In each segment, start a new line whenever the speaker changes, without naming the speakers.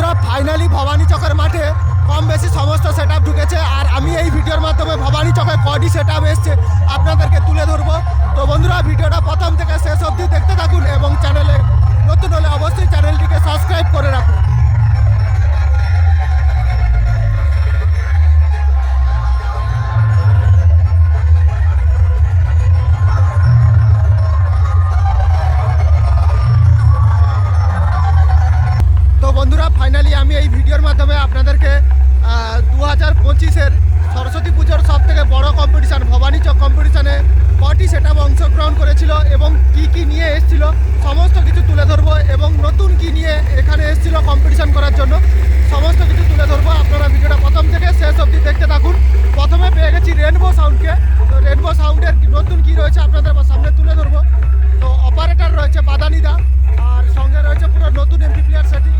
বন্ধুরা ফাইনালি ভবানী চকের মাঠে কম বেশি সমস্ত সেট আপ ঢুকেছে। আর আমি এই ভিডিওর মাধ্যমে ভবানী চকে কডি সেট আপ এসছে, আপনাদেরকে তুলে ধরবো। তো বন্ধুরা, ভিডিওটা প্রথম থেকে শেষ অবধি দেখতে থাকুন এবং চ্যানেলে নতুন হলে অবশ্যই চ্যানেলটিকে সাবস্ক্রাইব করে রাখুন। সেটা অংশগ্রহণ করেছিল এবং কি কি নিয়ে এসেছিল সমস্ত কিছু তুলে ধরবো এবং নতুন কি নিয়ে এখানে এসেছিল কম্পিটিশান করার জন্য সমস্ত কিছু তুলে ধরবো। আপনারা ভিডিওটা প্রথম থেকে শেষ অবধি দেখতে থাকুন। প্রথমে পেয়ে গেছি রেনবো সাউন্ডকে তো রেনবো সাউন্ডের নতুন কি রয়েছে আপনাদের সামনে তুলে ধরবো। তো অপারেটর রয়েছে বাদানিদা, আর সঙ্গে রয়েছে পুরো নতুন এমপি প্লেয়ার সেটিং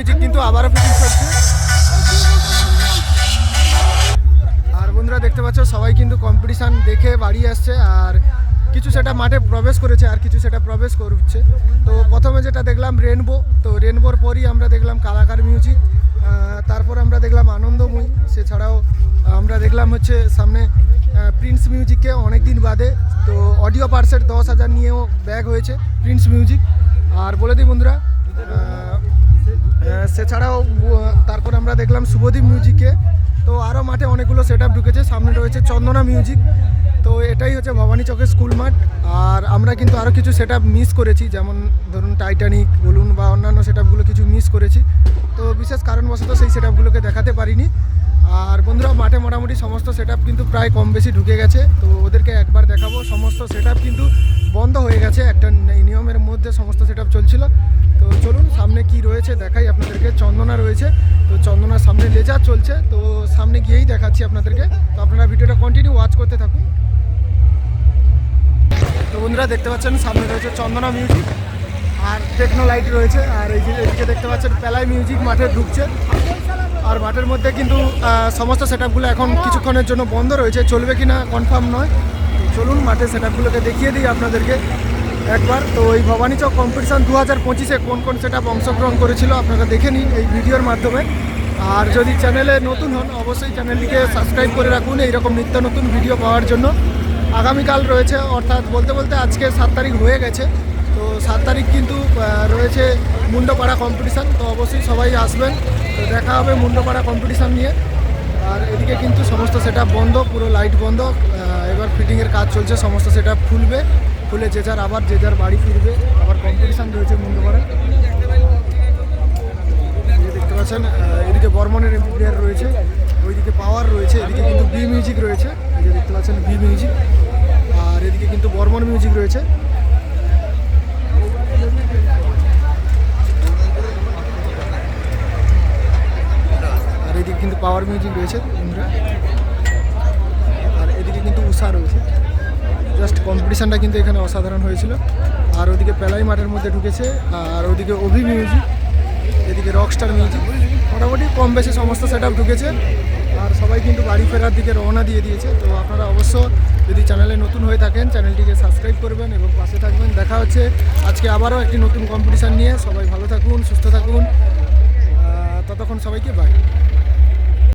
মিউজিক কিন্তু আবারও ফিটিং করছে। আর বন্ধুরা দেখতে পাচ্ছ, সবাই কিন্তু কম্পিটিশান দেখে বাড়ি আসছে, আর কিছু সেটা মাঠে প্রবেশ করেছে, আর কিছু সেটা প্রবেশ করছে। তো প্রথমে যেটা দেখলাম রেনবো তো রেনবোর পরই আমরা দেখলাম কালাকার মিউজিক তারপর আমরা দেখলাম আনন্দময়ী, সেছাড়াও আমরা দেখলাম হচ্ছে সামনে প্রিন্স মিউজিককে অনেক দিন বাদে, তো অডিও পার্সের দশ হাজার নিয়েও ব্যাগ হয়েছে প্রিন্স মিউজিক আর বলে দিই বন্ধুরা সেছাড়াও তারপর আমরা দেখলাম শুভদীপ মিউজিকে তো আরও মাঠে অনেকগুলো সেট ঢুকেছে। সামনে রয়েছে চন্দনা মিউজিক তো এটাই হচ্ছে ভবানী চকের স্কুল মাঠ। আর আমরা কিন্তু আরও কিছু সেট মিস করেছি। যেমন ধরুন টাইটানিক বলুন বা অন্যান্য সেট কিছু মিস করেছি। তো বিশেষ কারণবশত সেই সেট দেখাতে পারিনি। আর বন্ধুরা, মাঠে মোটামুটি সমস্ত সেট কিন্তু প্রায় কম বেশি ঢুকে গেছে। তো ওদেরকে একবার দেখাবো, সমস্ত সেট কিন্তু বন্ধ হয়ে গেছে। একটা নিয়মের মধ্যে সমস্ত সেট চলছিল। তো চলুন, সামনে কি রয়েছে দেখাই আপনাদেরকে। চন্দনা রয়েছে, তো চন্দনার সামনে লেজার চলছে। তো সামনে গিয়েই দেখাচ্ছি আপনাদেরকে। তো আপনারা ভিডিওটা কন্টিনিউ ওয়াচ করতে থাকুন। তো বন্ধুরা, দেখতে পাচ্ছেন, সামনে রয়েছে চন্দনা মিউজিক আর টেকনো লাইট রয়েছে। আর এই যে এদিকে দেখতে পাচ্ছেন পেলাই মিউজিক মাঠে ঢুকছে। আর মাঠের মধ্যে কিন্তু সমস্ত সেট এখন কিছুক্ষণের জন্য বন্ধ রয়েছে। চলবে কি না কনফার্ম নয়। চলুন মাঠের সেট দেখিয়ে দিই আপনাদেরকে একবার। তো এই ভবানী চক কম্পিটিশান দু হাজার পঁচিশে কোন কোন সেট অংশগ্রহণ করেছিল আপনারা দেখে নিন এই ভিডিওর মাধ্যমে। আর যদি চ্যানেলে নতুন হন, অবশ্যই চ্যানেলটিকে সাবস্ক্রাইব করে রাখুন। এইরকম নিত্য নতুন ভিডিও পাওয়ার জন্য। আগামীকাল রয়েছে, অর্থাৎ বলতে বলতে আজকে সাত তারিখ হয়ে গেছে। সাত তারিখ কিন্তু রয়েছে মুন্ডপাড়া কম্পিটিশান তো অবশ্যই সবাই আসবেন। তো দেখা হবে মুন্ডপাড়া কম্পিটিশান নিয়ে। আর এদিকে কিন্তু সমস্ত সেট বন্ধ, পুরো লাইট বন্ধ। এবার ফিটিংয়ের কাজ চলছে, সমস্ত সেট খুলবে। খুলে যে যার আবার, যে যার বাড়ি ফিরবে। আবার কম্পিটিশান রয়েছে মুন্ডপাড়ায়। দেখতে পাচ্ছেন এদিকে বর্মনের এমপ্লিয়ার রয়েছে। ওইদিকে পাওয়ার রয়েছে, এদিকে কিন্তু বি মিউজিক রয়েছে। এই যে দেখতে পাচ্ছেন বি মিউজিক আর এদিকে কিন্তু বর্মন মিউজিক রয়েছে আর এদিকে কিন্তু পাওয়ার মিউজিক রয়েছে বন্ধুরা আর এদিকে কিন্তু উষা রয়েছে। জাস্ট কম্পিটিশানটা কিন্তু এখানে অসাধারণ হয়েছিল। আর ওদিকে পেলাই মাঠের মধ্যে ঢুকেছে, আর ওদিকে অভি মিউজিক এদিকে রকস্টার মিউজিক মোটামুটি কম বেশি সমস্ত সেট ঢুকেছে। আর সবাই কিন্তু বাড়ি ফেরার দিকে রওনা দিয়ে দিয়েছে। তো আপনারা অবশ্য যদি চ্যানেলে নতুন হয়ে থাকেন চ্যানেলটিকে সাবস্ক্রাইব করবেন এবং পাশে থাকবেন। দেখা হচ্ছে আজকে আবারও একটি নতুন কম্পিটিশান নিয়ে। সবাই ভালো থাকুন, সুস্থ থাকুন। ততক্ষণ সবাইকে বাই